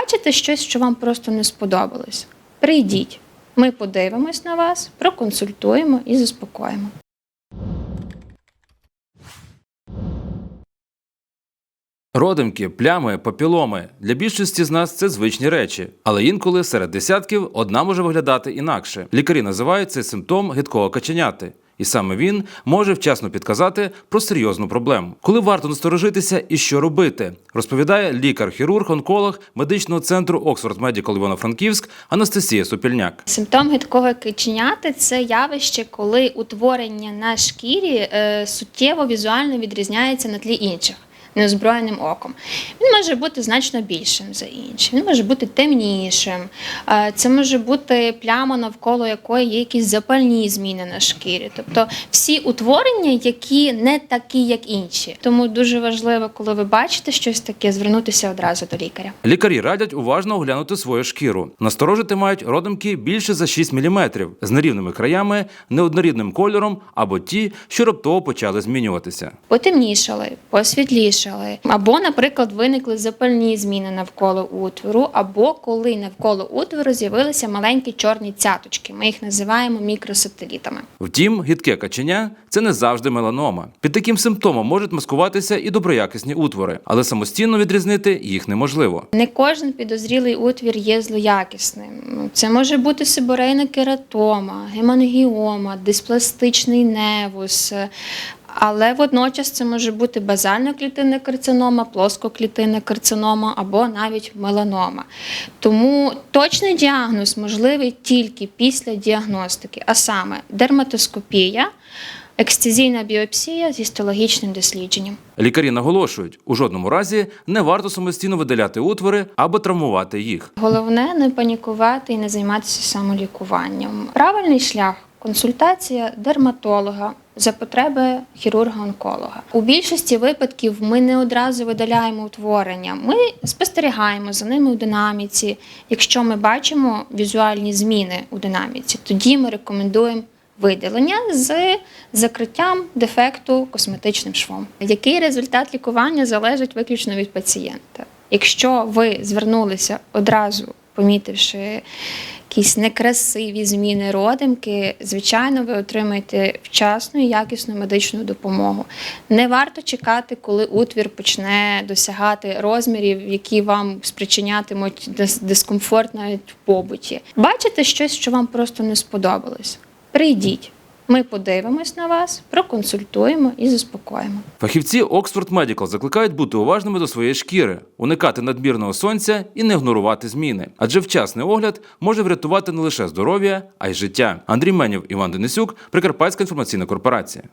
Бачите щось, що вам просто не сподобалось? Прийдіть. Ми подивимось на вас, проконсультуємо і заспокоїмо. Родимки, плями, папіломи для більшості з нас це звичні речі, але інколи серед десятків одна може виглядати інакше. Лікарі називають цей симптом гидкого каченяти. І саме він може вчасно підказати про серйозну проблему. Коли варто насторожитися і що робити, розповідає лікар-хірург, онколог медичного центру Оксфорд Медікал Івано-Франківськ Анастасія Супільняк. Симптом гидкого киченяти це явище, коли утворення на шкірі е, суттєво візуально відрізняється на тлі інших. Неозброєним оком. Він може бути значно більшим за інші, він може бути темнішим. Це може бути пляма, навколо якої є якісь запальні зміни на шкірі. Тобто всі утворення, які не такі, як інші. Тому дуже важливо, коли ви бачите щось таке, звернутися одразу до лікаря. Лікарі радять уважно оглянути свою шкіру. Насторожити мають родимки більше за 6 мм, з нерівними краями, неоднорідним кольором або ті, що раптово почали змінюватися. потемнішали, посвітлішали, або, наприклад, виникли запальні зміни навколо утвору, або коли навколо утвору з'явилися маленькі чорні цяточки. Ми їх називаємо мікросателітами. Втім, гидке каченя це не завжди меланома. Під таким симптомом можуть маскуватися і доброякісні утвори, але самостійно відрізнити їх неможливо. Не кожен підозрілий утвір є злоякісним. Це може бути сиборейна кератома, гемангіома, диспластичний невус. Але водночас це може бути базальна клітинна карцинома, плоскоклітинна карцинома або навіть меланома. Тому точний діагноз можливий тільки після діагностики, а саме дерматоскопія, ексцизійна біопсія з гістологічним дослідженням. Лікарі наголошують, у жодному разі не варто самостійно видаляти утвори або травмувати їх. Головне не панікувати і не займатися самолікуванням. Правильний шлях консультація дерматолога за потреби хірурга-онколога. У більшості випадків ми не одразу видаляємо утворення. Ми спостерігаємо за ними у динаміці. Якщо ми бачимо візуальні зміни у динаміці, тоді ми рекомендуємо. Видалення з закриттям дефекту косметичним швом. Який результат лікування залежить виключно від пацієнта. Якщо ви звернулися одразу, помітивши якісь некрасиві зміни родимки, звичайно, ви отримаєте вчасну і якісну медичну допомогу. Не варто чекати, коли утвір почне досягати розмірів, які вам спричинятимуть дискомфорт навіть в побуті. Бачите щось, що вам просто не сподобалось. Прийдіть. Ми подивимось на вас, проконсультуємо і заспокоїмо. Фахівці Оксфорд Medical закликають бути уважними до своєї шкіри, уникати надмірного сонця і не ігнорувати зміни. Адже вчасний огляд може врятувати не лише здоров'я, а й життя. Андрій Менів, Іван Денисюк, Прикарпатська інформаційна корпорація.